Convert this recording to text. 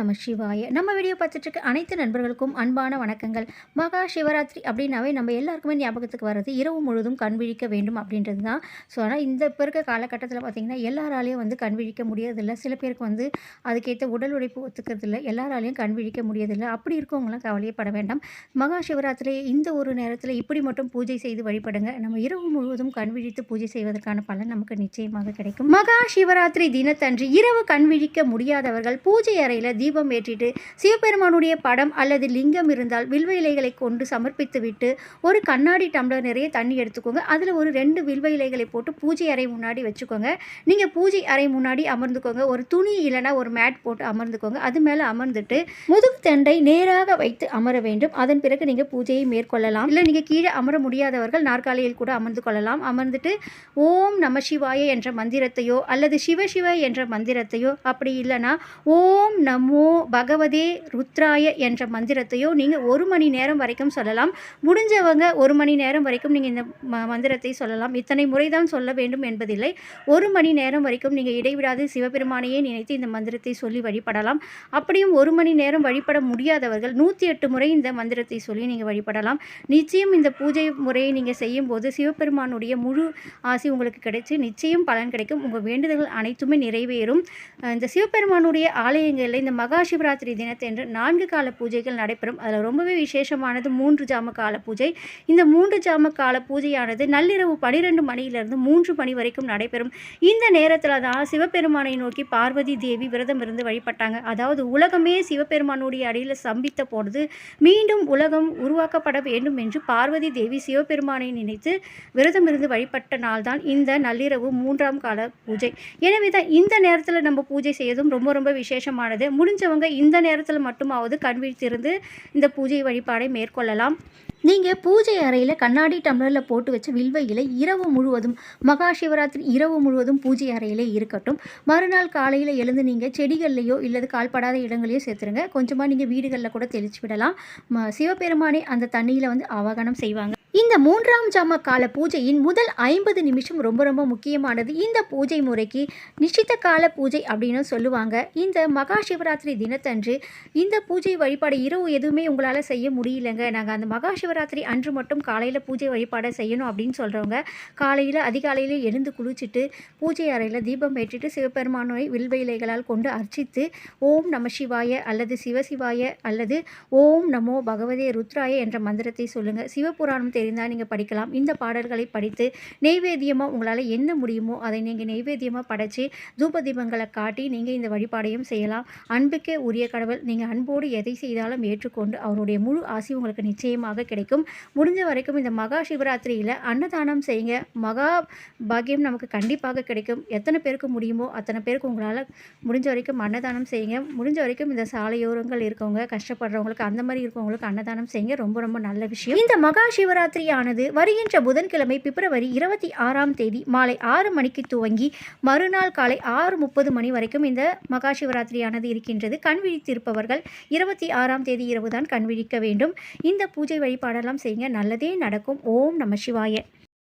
நம சிவாய. நம்ம வீடியோ பார்த்துட்டு இருக்க அனைத்து நண்பர்களுக்கும் அன்பான வணக்கங்கள். மகா சிவராத்திரி அப்படின்னாவே நம்ம எல்லாருக்குமே ஞாபகத்துக்கு வர்றது இரவு முழுதும் கண்விழிக்க வேண்டும் அப்படின்றது தான். ஸோ ஆனால் இந்த இப்போ இருக்க காலகட்டத்தில் பார்த்திங்கன்னா எல்லாராலையும் வந்து கண்விழிக்க முடியறதில்லை முடியறதில்ல. சில பேருக்கு வந்து அதுக்கேற்ற உடல் உழைப்பு ஒத்துக்கிறதில்ல. எல்லாராலையும் கண்விழிக்க முடியறதில்லை. அப்படி இருக்கவங்களாம் கவலையப்பட வேண்டாம். மகா சிவராத்திரி இந்த ஒரு நேரத்தில் இப்படி மட்டும் பூஜை செய்து வழிபடுங்க. நம்ம இரவு முழுவதும் கண் விழித்து பூஜை செய்வதற்கான பலன் நமக்கு நிச்சயமாக கிடைக்கும். மகா சிவராத்திரி தினத்தன்று இரவு கண் விழிக்க முடியாதவர்கள் பூஜை அறையில் தீபம் ஏற்றிட்டு சிவபெருமானுடைய படம் அல்லது லிங்கம் இருந்தால் வில்வ இலைகளை கொண்டு சமர்ப்பித்து விட்டு ஒரு கண்ணாடி டம்ளர் நிறைய தண்ணி எடுத்துக்கோங்க. அதில் ஒரு ரெண்டு வில்வ இலைகளை போட்டு பூஜை அறை முன்னாடி வச்சுக்கோங்க. நீங்கள் பூஜை அறை முன்னாடி அமர்ந்துக்கோங்க. ஒரு துணி இல்லைன்னா ஒரு மேட் போட்டு அமர்ந்துக்கோங்க. அது மேலே அமர்ந்துட்டு முதுகு தண்டை நேராக வைத்து அமர வேண்டும். அதன் பிறகு நீங்கள் பூஜையை மேற்கொள்ளலாம். இல்லை நீங்கள் கீழே அமர முடியாதவர்கள் நாற்காலியில் கூட அமர்ந்து கொள்ளலாம். அமர்ந்துட்டு ஓம் நம சிவாய என்ற மந்திரத்தையோ அல்லது சிவ சிவ என்ற மந்திரத்தையோ அப்படி இல்லைன்னா ஓம் நமோ பகவதே ருத்ராய என்ற மந்திரத்தையோ நீங்கள் ஒரு மணி நேரம் வரைக்கும் சொல்லலாம். முடிஞ்சவங்க ஒரு மணி நேரம் வரைக்கும் நீங்கள் இந்த ம மந்திரத்தை சொல்லலாம். இத்தனை முறை தான் சொல்ல வேண்டும் என்பதில்லை. ஒரு மணி நேரம் வரைக்கும் நீங்கள் இடைவிடாது சிவபெருமானையே நினைத்து இந்த மந்திரத்தை சொல்லி வழிபடலாம். அப்படியும் ஒரு மணி நேரம் வழிபட முடியாதவர்கள் நூற்றி எட்டு முறை இந்த மந்திரத்தை சொல்லி நீங்கள் வழிபடலாம். நிச்சயம் இந்த பூஜை முறையை நீங்கள் செய்யும்போது சிவபெருமானுடைய முழு ஆசி உங்களுக்கு கிடைச்சி நிச்சயம் பலன் கிடைக்கும். உங்கள் வேண்டுதல்கள் அனைத்துமே நிறைவேறும். இந்த சிவபெருமானுடைய ஆலயங்களில் இந்த மகா சிவராத்திரி தினத்தன்று நான்கு கால பூஜைகள் நடைபெறும். அதில் ரொம்பவே விசேஷமானது மூன்று ஜாம கால பூஜை. இந்த மூன்று ஜாம கால பூஜையானது நள்ளிரவு பனிரெண்டு மணியிலிருந்து மூன்று மணி வரைக்கும் நடைபெறும். இந்த நேரத்தில் தான் சிவபெருமானை நோக்கி பார்வதி தேவி விரதம் இருந்து வழிபட்டாங்க. அதாவது உலகமே சிவபெருமானுடைய அடியில் சம்பித்த பொழுது மீண்டும் உலகம் உருவாக்கப்பட வேண்டும் என்று பார்வதி தேவி சிவபெருமானை நினைத்து விரதம் இருந்து வழிபட்ட நாள்தான் இந்த நள்ளிரவு மூன்றாம் கால பூஜை. எனவே தான் இந்த நேரத்தில் நம்ம பூஜை செய்யறதும் ரொம்ப ரொம்ப விசேஷமானது. முடிஞ்சவங்க இந்த நேரத்தில் மட்டுமாவது கண் விழித்திருந்து இந்த பூஜை வழிபாடை மேற்கொள்ளலாம். நீங்கள் பூஜை அறையில் கண்ணாடி டம்ளரில் போட்டு வச்ச வில்வ இலை இரவு முழுவதும் மகா சிவராத்திரி இரவு முழுவதும் பூஜை அறையிலே இருக்கட்டும். மறுநாள் காலையில் எழுந்து நீங்கள் செடிகள்லையோ இல்லது கால்படாத இடங்களையோ சேர்த்துருங்க. கொஞ்சமாக நீங்கள் வீடுகளில் கூட தெளிச்சு விடலாம். ம- சிவபெருமானே அந்த தண்ணியில் வந்து அவகனம் செய்வாங்க. இந்த மூன்றாம் ஜாம கால பூஜையின் முதல் ஐம்பது நிமிஷம் ரொம்ப ரொம்ப முக்கியமானது. இந்த பூஜை முறைக்கு நிச்சித்த கால பூஜை அப்படின்னு சொல்லுவாங்க. இந்த மகா சிவராத்திரி தினத்தன்று இந்த பூஜை வழிபாடு இரவு எதுவுமே உங்களால் செய்ய முடியலங்க. நாங்கள் அந்த மகா சிவராத்திரி அன்று மட்டும் காலையில் பூஜை வழிபாடை செய்யணும் அப்படின்னு சொல்கிறவங்க காலையில் அதிகாலையில் எழுந்து குளிச்சுட்டு பூஜை அறையில் தீபம் ஏற்றிட்டு சிவபெருமானை வில்வ இலைகளால் கொண்டு அர்ச்சித்து ஓம் நம சிவாய அல்லது சிவசிவாய அல்லது ஓம் நமோ பகவதே ருத்ராய என்ற மந்திரத்தை சொல்லுங்கள் சிவபுராணம் தெரிந்தால் நீங்கள் படிக்கலாம். இந்த பாடல்களை படித்து நெய்வேத்தியமாக உங்களால் என்ன முடியுமோ அதை நீங்கள் நெய்வேத்தியமாக படைச்சி தூப தீபங்களை காட்டி நீங்கள் இந்த வழிபாடையும் செய்யலாம். அன்புக்கே உரிய கடவுள். நீங்கள் அன்போடு எதை செய்தாலும் ஏற்றுக்கொண்டு அவருடைய முழு ஆசி உங்களுக்கு நிச்சயமாக கிடைக்கும். முடிஞ்ச வரைக்கும் இந்த மகா சிவராத்திரியில் அன்னதானம் செய்யுங்க. மகா பாக்கியம் நமக்கு கண்டிப்பாக கிடைக்கும். எத்தனை பேருக்கு முடியுமோ அத்தனை பேருக்கு உங்களால் முடிஞ்ச வரைக்கும் அன்னதானம் செய்யுங்க. முடிஞ்ச வரைக்கும் இந்த சாலையோரங்கள் இருக்கவங்க கஷ்டப்படுறவங்களுக்கு அந்த மாதிரி இருக்கவங்களுக்கு அன்னதானம் செய்யுங்க. ரொம்ப ரொம்ப நல்ல விஷயம். இந்த மகா சிவராத்திரியானது வருகின்ற புதன்கிழமை பிப்ரவரி இருபத்தி ஆறாம் தேதி மாலை ஆறு மணிக்கு துவங்கி மறுநாள் காலை ஆறு முப்பது மணி வரைக்கும் இந்த மகா சிவராத்திரியானது இருக்கின்றது. கண் விழித்திருப்பவர்கள் இருபத்தி ஆறாம் தேதி இரவு தான் கண் விழிக்க வேண்டும். இந்த பூஜை வழிபாடு வழிபாடெல்லாம் செய்யுங்க. நல்லதே நடக்கும். ஓம் நம சிவாய.